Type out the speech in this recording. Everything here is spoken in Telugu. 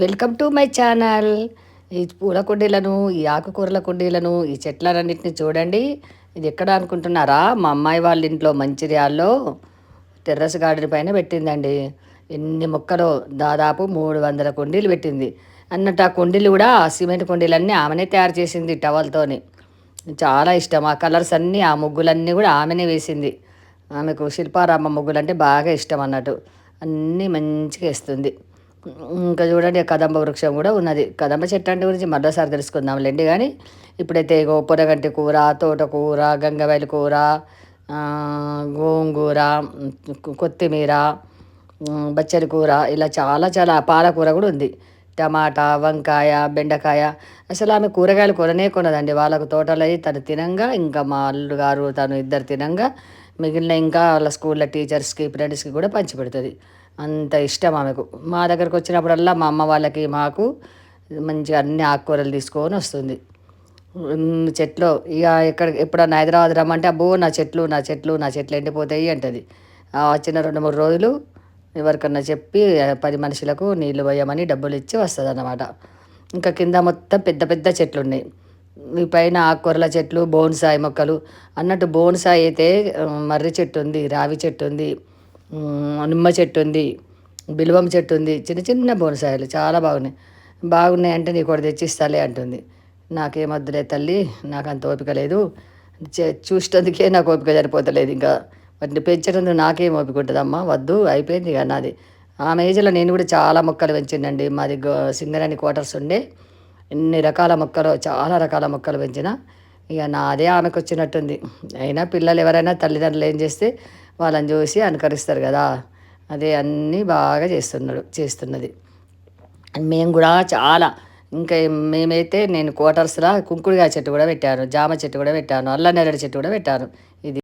వెల్కమ్ టు మై ఛానల్ ఈ పూల కుండీలను ఈ ఆకుకూరల కుండీలను ఈ చెట్లన్నింటినీ చూడండి. ఇది ఎక్కడ అనుకుంటున్నారా? మా అమ్మాయి వాళ్ళ ఇంట్లో మంచిర్యాల్లో టెర్రస్ గార్డెన్ పైన పెట్టిందండి. ఎన్ని మొక్కలు? దాదాపు మూడు వందల కుండీలు పెట్టింది. అన్నట్టు ఆ కుండీలు కూడా ఆ సిమెంట్ కుండీలన్నీ ఆమెనే తయారు చేసింది టవల్తోని చాలా ఇష్టం. ఆ కలర్స్ అన్నీ ఆ ముగ్గులన్నీ కూడా ఆమెనే వేసింది. ఆమెకు శిల్పారామ ముగ్గులు అంటే బాగా ఇష్టం అన్నట్టు. అన్నీ మంచిగా వేస్తుంది. ఇంకా చూడండి కదంబ వృక్షం కూడా ఉన్నది. కదంబ చెట్టు అంటే గురించి మరోసారి తెలుసుకుందాంలేండి కానీ ఇప్పుడైతే పొరగంటి కూర తోటకూర గంగవాయల కూర గోంగూర కొత్తిమీర ఉమ్, బచ్చలి కూర ఇలా చాలా చాలా పాలకూర కూడా ఉంది. టమాటా వంకాయ బెండకాయ అసలు ఆమె కూరగాయలు కొననే కొనదండి. వాళ్ళకు తోటలో తను తినంగా ఇంకా మా అల్లుడు గారు తను ఇద్దరు తినంగా మిగిలిన ఇంకా వాళ్ళ స్కూల్లో టీచర్స్కి ఫ్రెండ్స్కి కూడా పంచిపెడుతుంది అంత ఇష్టం ఆమెకు. మా దగ్గరకు వచ్చినప్పుడల్లా మా అమ్మ వాళ్ళకి మాకు మంచిగా అన్ని ఆకుకూరలు తీసుకొని వస్తుంది. చెట్లు ఇక ఎక్కడ ఎప్పుడన్నా హైదరాబాద్ రమ్మంటే అబ్బో నా చెట్లు నా చెట్లు నా చెట్లు ఎండిపోతాయి అంటది. వచ్చిన రెండు మూడు రోజులు ఎవరికన్నా చెప్పి పది మనుషులకు నీళ్ళు పోయమని డబ్బులు ఇచ్చి వస్తుంది అన్నమాట ఇంకా కింద మొత్తం పెద్ద పెద్ద చెట్లు ఉన్నాయి ఈ పైన ఆకుకూరల చెట్లు బోన్సాయి మొక్కలు. అన్నట్టు బోన్సాయి అయితే మర్రి చెట్టు ఉంది రావి చెట్టు ఉంది. నిమ్మ చెట్టు ఉంది బిల్వం చెట్టు ఉంది చిన్న చిన్న బోనసాయలు చాలా బాగున్నాయి. బాగున్నాయి అంటే నీకు ఒకటి తెచ్చిస్తాలే అంటుంది. నాకేమొద్దులే తల్లి నాకు అంత ఓపిక లేదు. చే- నాకు ఓపిక సరిపోతలేదు ఇంకా. వాటిని పెంచడం నాకేం ఓపిక ఉంటుందమ్మా? వద్దు అయిపోయింది ఇక నాది. ఆమె ఏజ్లో నేను కూడా చాలా మొక్కలు పెంచిందండి. మాది గో- సింగరేణి క్వార్టర్స్ ఉండే. ఎన్ని రకాల మొక్కలు చాలా రకాల మొక్కలు పెంచిన. ఇక నాదే ఆమెకు వచ్చినట్టుంది అయినా పిల్లలు ఎవరైనా తల్లిదండ్రులు ఏం చేస్తే వాళ్ళని చూసి అనుకరిస్తారు కదా. అదే అన్నీ బాగా చేస్తున్నాడు చేస్తున్నది. మేము కూడా చాలా ఇంకా మేమైతే నేను క్వార్టర్స్లో కుంకుడుగా చెట్టు కూడా పెట్టాను జామ చెట్టు కూడా పెట్టాను అల్ల నెరడి చెట్టు కూడా పెట్టాను. ఇది